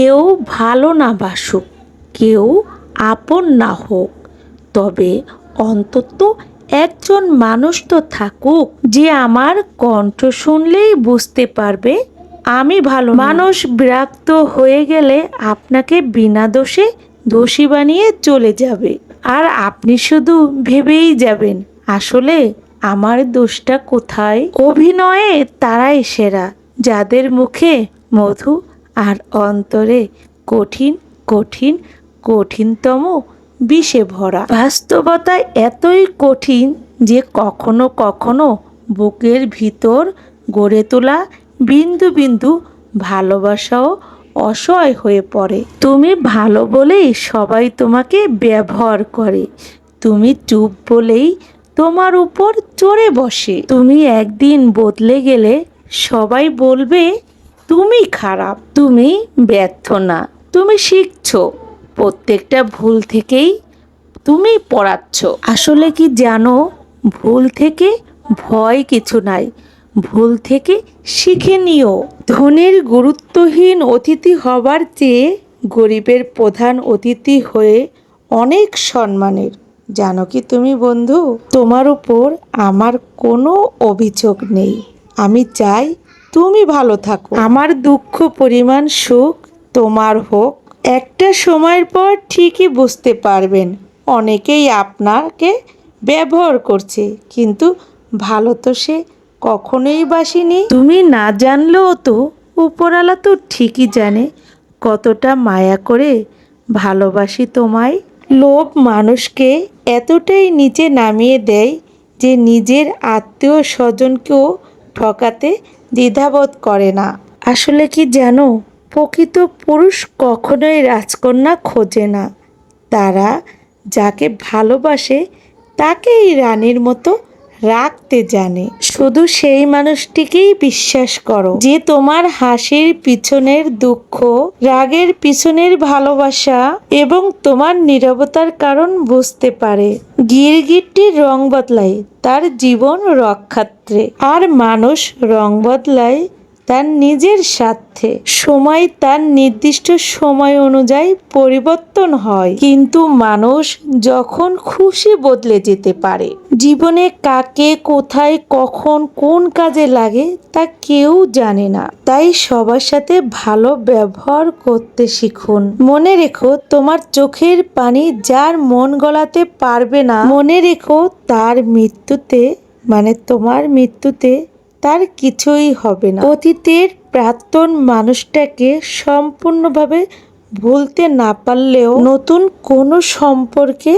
কেউ ভালো না বাসুক, কেউ আপন না হোক। তবে অন্তত একজন মানুষ তো থাকুক, যে আমার কণ্ঠ শুনলেই বুঝতে পারবে, আমি ভালো মানুষ বিরক্ত হয়ে গেলে আপনাকে বিনা দোষে দোষী বানিয়ে চলে যাবে। আর আপনি শুধু ভেবেই যাবেন, আসলে আমার দোষটা কোথায়? অভিনয়ে তারাই সেরা, যাদের মুখে মধু আর অন্তরে কঠিন কঠিন, কঠিনতম বিষে ভরা। বাস্তবতা এতই কঠিন যে কখনো কখনো বুকের ভিতর গড়ে তোলা বিন্দু বিন্দু ভালোবাসাও অসহায় হয়ে পড়ে। তুমি ভালো বলেই সবাই তোমাকে ব্যবহার করে। তুমি চুপ বলেই তোমার উপর চড়ে বসে। তুমি একদিন বদলে গেলে সবাই বলবে তুমি খারাপ, তুমি ব্যর্থ না। তুমি শিখছো, প্রত্যেকটা ভুল থেকেই তুমি পড়াচ্ছ। আসলে কি জানো, ভুল থেকে ভয় কিছু নাই। ভুল থেকে শিখে নিও। ধনের গুরুত্বহীন অতিথি হবার চেয়ে গরিবের প্রধান অতিথি হয়ে অনেক সম্মানের। জানো কি তুমি বন্ধু? তোমার উপর আমার কোনো অভিযোগ নেই। আমি চাই তুমি ভালো থাকো। আমার দুঃখ পরিমাণ সুখ তোমার হোক। একটা সময়ের পর ঠিকই বুঝতে পারবেন অনেকেই আপনাকে ব্যবহার করছে কিন্তু ভালো তো সে কখনোই বাসিনি। তুমি না জানলেও তো উপরালা তো ঠিকই জানে কতটা মায়া করে ভালোবাসি তোমায়। লোভ মানুষকে এতটাই নিচে নামিয়ে দেয় যে নিজের আত্মীয় স্বজনকেও ঠকাতে দ্বিধাবোধ করে না। আসলে কি জানো, প্রকৃত পুরুষ কখনোই রাজকন্যা খোঁজে না। তারা যাকে ভালোবাসে, তাকেই রানীর মতো রাখতে জানে। শুধু সেই মানুষটিকেই বিশ্বাস করো যে তোমার হাসির পিছনের দুঃখ, রাগের পিছনের ভালোবাসা এবং তোমার নিরবতার কারণ বুঝতে পারে। গিরগিরটির রং বদলায়, তার জীবন রক্ষাত্রে। আর মানুষ রং বদলায় তার নিজের স্বার্থে। সময় তার নির্দিষ্ট সময় অনুযায়ী পরিবর্তন হয়। কিন্তু মানুষ যখন খুশি বদলে যেতে পারে, জীবনে কাকে, কোথায়, কখন, কোন কাজে লাগে তা কেউ জানে না। তাই সবার সাথে ভালো ব্যবহার করতে শিখুন। মনে রেখো, তোমার চোখের পানি যার মন গলাতে পারবে না, মনে রেখো তার মৃত্যুতে মানে তোমার মৃত্যুতে তার কিছুই হবে না। অতীতের প্রাক্তন মানুষটাকে সম্পূর্ণভাবে ভুলতে না পারলেও নতুন কোনো সম্পর্কে